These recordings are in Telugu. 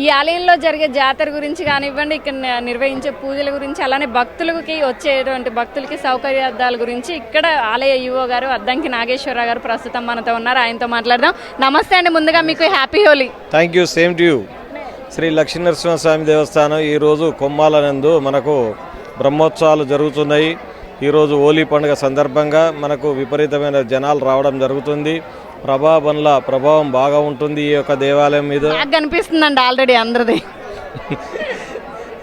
ఈ ఆలయంలో జరిగే జాతర గురించి కానివ్వండి ఇక్కడ నిర్వహించే పూజల గురించి అలానే భక్తులకి వచ్చేటువంటి భక్తులకి సౌకర్యార్థాల గురించి ఇక్కడ ఆలయ ఈవో గారు అద్దంకి నాగేశ్వరరావు గారు ప్రస్తుతం మనతో ఉన్నారు. ఆయనతో మాట్లాడదాం. నమస్తే అండి ముందుగా మీకు happy Holi. Thank you same to you Shri Lakshminarasimhaswamy దేవస్థానం ఈరోజు కొమ్మాలనందు మనకు బ్రహ్మోత్సవాలు జరుగుతున్నాయి. ఈరోజు హోలీ పండుగ సందర్భంగా మనకు విపరీతమైన జనాలు రావడం జరుగుతుంది. ప్రభావంల ప్రభావం బాగా ఉంటుంది ఈ యొక్క దేవాలయం మీద. బాగా కనిపిస్తుందండి ఆల్రెడీ అందరిది.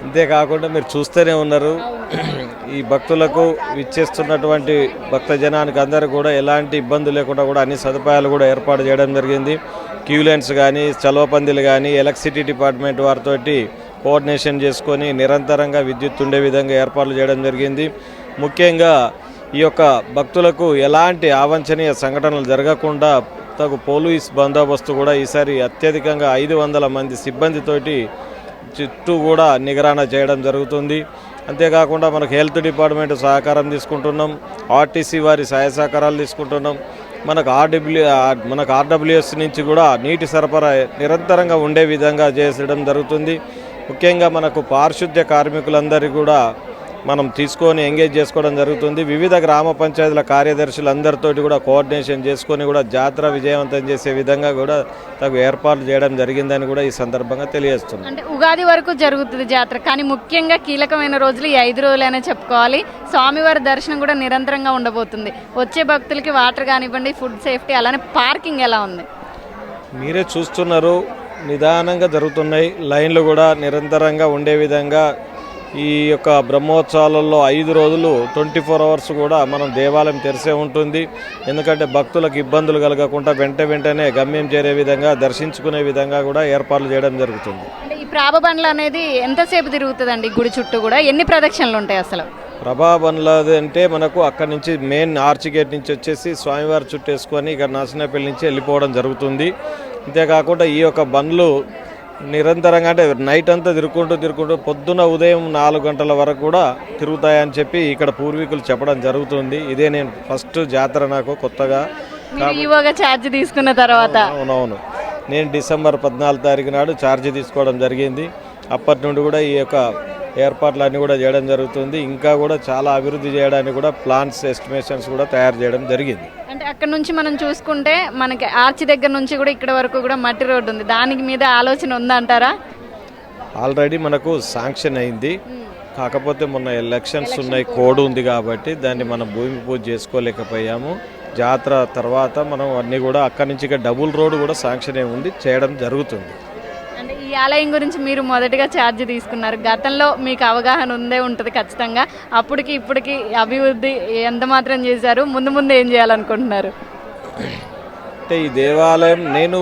అంతేకాకుండా మీరు చూస్తూనే ఉన్నారు. ఈ భక్తులకు విచ్చేస్తున్నటువంటి భక్త జనానికి అందరూ కూడా ఎలాంటి ఇబ్బంది లేకుండా కూడా అన్ని సదుపాయాలు కూడా ఏర్పాటు చేయడం జరిగింది. క్యూ లైన్స్ కానీ చలవ పందిలు కానీ ఎలక్ట్రిసిటీ డిపార్ట్మెంట్ వారితోటి కోఆర్డినేషన్ చేసుకొని నిరంతరంగా విద్యుత్ ఉండే విధంగా ఏర్పాట్లు చేయడం జరిగింది. ముఖ్యంగా ఈ యొక్క భక్తులకు ఎలాంటి అవాంఛనీయ సంఘటనలు జరగకుండా తగు పోలీస్ బందోబస్తు కూడా ఈసారి అత్యధికంగా ఐదు వందల మంది సిబ్బందితోటి చుట్టూ కూడా నిగరాణ చేయడం జరుగుతుంది. అంతేకాకుండా మనకు హెల్త్ డిపార్ట్మెంట్ సహకారం తీసుకుంటున్నాం. ఆర్టీసీ వారి సహాయ సహకారాలు తీసుకుంటున్నాం. మనకు ఆర్డబ్ల్యూ మనకు ఆర్డబ్ల్యూఎస్ నుంచి కూడా నీటి సరఫరా నిరంతరంగా ఉండే విధంగా చేసడం జరుగుతుంది. ముఖ్యంగా మనకు పారిశుద్ధ్య కార్మికులందరికీ కూడా మనం తీసుకొని ఎంగేజ్ చేసుకోవడం జరుగుతుంది. వివిధ గ్రామ పంచాయతీల కార్యదర్శులందరితోటి కూడా కోఆర్డినేషన్ చేసుకొని కూడా జాతర విజయవంతం చేసే విధంగా కూడా తగు ఏర్పాట్లు చేయడం జరిగిందని కూడా ఈ సందర్భంగా తెలియజేస్తున్నాం. అంటే ఉగాది వరకు జరుగుతుంది జాతర కానీ ముఖ్యంగా కీలకమైన రోజులు ఈ ఐదు రోజులైనా చెప్పుకోవాలి. స్వామివారి దర్శనం కూడా నిరంతరంగా ఉండబోతుంది. వచ్చే భక్తులకి వాటర్ కానివ్వండి ఫుడ్ సేఫ్టీ అలానే పార్కింగ్ ఎలా ఉంది? మీరే చూస్తున్నారు నిదానంగా జరుగుతున్నాయి. లైన్లు కూడా నిరంతరంగా ఉండే విధంగా ఈ యొక్క బ్రహ్మోత్సవాలలో ఐదు రోజులు ట్వంటీ ఫోర్ అవర్స్ కూడా మనం దేవాలయం తెరిసే ఉంటుంది. ఎందుకంటే భక్తులకు ఇబ్బందులు కలగకుండా వెంట వెంటనే గమ్యం చేరే విధంగా దర్శించుకునే విధంగా కూడా ఏర్పాట్లు చేయడం జరుగుతుంది. ఈ ప్రాబబండ్లు అనేది ఎంతసేపు తిరుగుతుందండి? గుడి చుట్టూ కూడా ఎన్ని ప్రదక్షిణలు ఉంటాయి అసలు? ప్రభాబండ్లది అంటే మనకు అక్కడి నుంచి మెయిన్ ఆర్చ్ గేట్ నుంచి వచ్చేసి స్వామివారి చుట్టేసుకొని ఇక్కడ నర్సనపల్లి నుంచి వెళ్ళిపోవడం జరుగుతుంది. అంతేకాకుండా ఈ యొక్క బండ్లు నిరంతరంగా అంటే నైట్ అంతా తిరుక్కుంటూ తిరుక్కుంటూ పొద్దున ఉదయం నాలుగు గంటల వరకు కూడా తిరుగుతాయని చెప్పి ఇక్కడ పూర్వీకులు చెప్పడం జరుగుతుంది. ఇదే నేను ఫస్ట్ జాతర నాకు కొత్తగా. ఛార్జ్ తీసుకున్న తర్వాత? అవునవును. నేను డిసెంబర్ పద్నాలుగు తారీఖు నాడు ఛార్జ్ తీసుకోవడం జరిగింది. అప్పటి నుండి కూడా ఈ యొక్క ఏర్పాట్లన్నీ కూడా చేయడం జరుగుతుంది. ఇంకా కూడా చాలా అభివృద్ధి చేయడానికి కూడా ప్లాన్స్ ఎస్టిమేషన్స్ కూడా తయారు చేయడం జరిగింది. అంటే అక్కడ నుంచి మనం చూసుకుంటే మనకి ఆర్చి దగ్గర నుంచి కూడా ఇక్కడ వరకు కూడా మట్టి రోడ్డు ఉంది. దానికి మీద ఆలోచన ఉందంటారా? ఆల్రెడీ మనకు శాంక్షన్ అయింది. కాకపోతే మొన్న ఎలక్షన్స్ ఉన్నాయి కోడ్ ఉంది కాబట్టి దాన్ని మనం భూమి పూజ చేసుకోలేకపోయాము. జాతర తర్వాత మనం అన్నీ కూడా అక్కడి నుంచి డబుల్ రోడ్ కూడా శాంక్షన్ అయి ఉంది చేయడం జరుగుతుంది. ఈ ఆలయం గురించి మీరు మొదటగా ఛార్జ్ తీసుకున్నారు. గతంలో మీకు అవగాహన ఉందే ఉంటుంది ఖచ్చితంగా. అప్పటికి ఇప్పటికి అభివృద్ధి ఎంత మాత్రం చేశారు ముందు ముందు ఏం చేయాలనుకుంటున్నారు? అంటే ఈ దేవాలయం నేను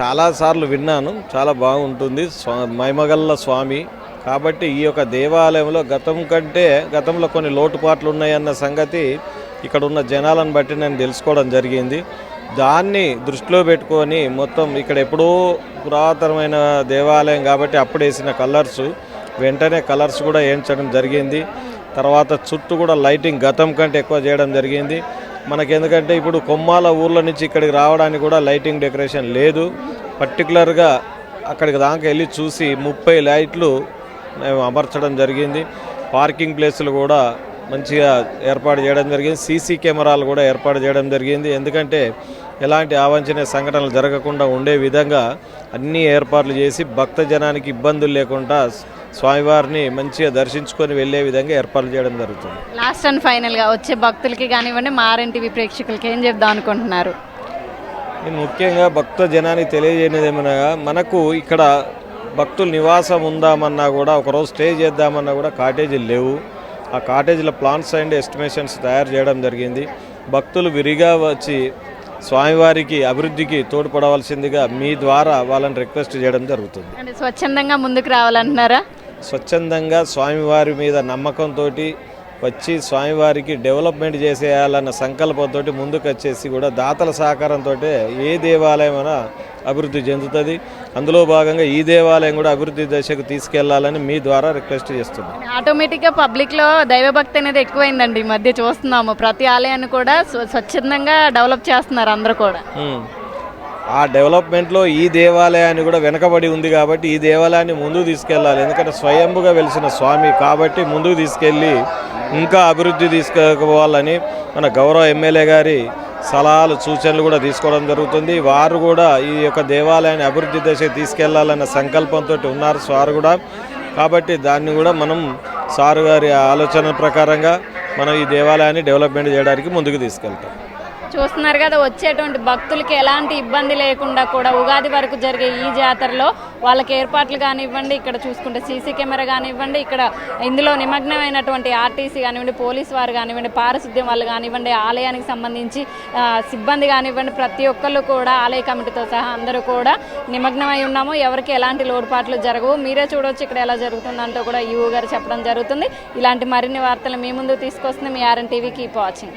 చాలాసార్లు విన్నాను. చాలా బాగుంటుంది. స్వా మైమగల్ల స్వామి. కాబట్టి ఈ యొక్క దేవాలయంలో గతం కంటే గతంలో కొన్ని లోటుపాట్లు ఉన్నాయన్న సంగతి ఇక్కడ ఉన్న జనాలను బట్టి నేను తెలుసుకోవడం జరిగింది. దాన్ని దృష్టిలో పెట్టుకొని మొత్తం ఇక్కడ ఎప్పుడో పురాతనమైన దేవాలయం కాబట్టి అప్పుడు వేసిన కలర్స్ వెంటనే కలర్స్ కూడా వేయించడం జరిగింది. తర్వాత చుట్టూ కూడా లైటింగ్ గతం కంటే ఎక్కువ చేయడం జరిగింది. మనకి ఎందుకంటే ఇప్పుడు కొమ్మాల ఊర్ల నుంచి ఇక్కడికి రావడానికి కూడా లైటింగ్ డెకరేషన్ లేదు. పర్టికులర్గా అక్కడికి దాకా వెళ్ళి చూసి ముప్పై లైట్లు మేము అమర్చడం జరిగింది. పార్కింగ్ ప్లేసులు కూడా మంచిగా ఏర్పాటు చేయడం జరిగింది. సీసీ కెమెరాలు కూడా ఏర్పాటు చేయడం జరిగింది. ఎందుకంటే ఎలాంటి అవాంఛనీయ సంఘటనలు జరగకుండా ఉండే విధంగా అన్ని ఏర్పాట్లు చేసి భక్త జనానికి ఇబ్బందులు లేకుండా స్వామివారిని మంచిగా దర్శించుకొని వెళ్ళే విధంగా ఏర్పాట్లు చేయడం జరుగుతుంది. లాస్ట్ అండ్ ఫైనల్గా వచ్చే భక్తులకి కానివ్వండి మారెన్టీవీ ప్రేక్షకులకి ఏం చెప్దాం అనుకుంటున్నారు? నేను ముఖ్యంగా భక్త జనానికి తెలియజేయనిది ఏమనగా మనకు ఇక్కడ భక్తులు నివాసం ఉందామన్నా కూడా ఒకరోజు స్టే చేద్దామన్నా కూడా కాటేజీలు లేవు. ఆ కాటేజీల ప్లాన్స్ అండ్ ఎస్టిమేషన్స్ తయారు చేయడం జరిగింది. భక్తులు విరిగా వచ్చి స్వామివారికి అభివృద్ధికి తోడ్పడవలసిందిగా మీ ద్వారా వాళ్ళని రిక్వెస్ట్ చేయడం జరుగుతుంది. స్వచ్ఛందంగా ముందుకు రావాలంటున్నారా? స్వచ్ఛందంగా స్వామివారి మీద నమ్మకంతో వచ్చి స్వామివారికి డెవలప్మెంట్ చేసేయాలన్న సంకల్పంతో ముందుకు వచ్చేసి కూడా దాతల సహకారంతో ఏ దేవాలయమైనా అభివృద్ధి చెందుతుంది. అందులో భాగంగా ఈ దేవాలయం కూడా అభివృద్ధి దశకు తీసుకెళ్ళాలని మీ ద్వారా రిక్వెస్ట్ చేస్తున్నాను ఆటోమేటిక్గా పబ్లిక్లో దైవభక్తి అనేది ఎక్కువైందండి ఈ మధ్య చూస్తున్నాము. ప్రతి ఆలయాన్ని కూడా స్వ- స్వచ్ఛందంగా డెవలప్ చేస్తున్నారు అందరూ కూడా. ఆ డెవలప్మెంట్లో ఈ దేవాలయాన్ని కూడా వెనకబడి ఉంది కాబట్టి ఈ దేవాలయాన్ని ముందుకు తీసుకెళ్ళాలి. ఎందుకంటే స్వయంభుగా వెలిసిన స్వామి కాబట్టి ముందుకు తీసుకెళ్ళి ఇంకా అభివృద్ధి తీసుకుపోవాలని మన గౌరవ ఎమ్మెల్యే గారి సలహాలు సూచనలు కూడా తీసుకోవడం జరుగుతుంది. వారు కూడా ఈ యొక్క దేవాలయాన్ని అభివృద్ధి దశకి తీసుకెళ్ళాలన్న సంకల్పంతో ఉన్నారు సార్ కూడా. కాబట్టి దాన్ని కూడా మనం సారు గారి ఆలోచన ప్రకారంగా మనం ఈ దేవాలయాన్ని డెవలప్మెంట్ చేయడానికి ముందుకు తీసుకెళ్తాం. చూస్తున్నారు కదా వచ్చేటువంటి భక్తులకి ఎలాంటి ఇబ్బంది లేకుండా కూడా ఉగాది వరకు జరిగే ఈ జాతరలో వాళ్ళకి ఏర్పాట్లు కానివ్వండి ఇక్కడ చూసుకుంటే సీసీ కెమెరా కానివ్వండి ఇక్కడ ఇందులో నిమగ్నమైనటువంటి ఆర్టీసీ కానివ్వండి పోలీస్ వారు కానివ్వండి పారిశుద్ధ్యం వాళ్ళు కానివ్వండి ఆలయానికి సంబంధించి సిబ్బంది కానివ్వండి ప్రతి ఒక్కళ్ళు కూడా ఆలయ కమిటీతో సహా అందరూ కూడా నిమగ్నమై ఉన్నాము. ఎవరికి ఎలాంటి లోటుపాట్లు జరగవు. మీరే చూడొచ్చు ఇక్కడ ఎలా జరుగుతుందంటూ కూడా ఈవో గారు చెప్పడం జరుగుతుంది. ఇలాంటి మరిన్ని వార్తలు మీ ముందు తీసుకొస్తుంది మీ R N TV. Keep watching.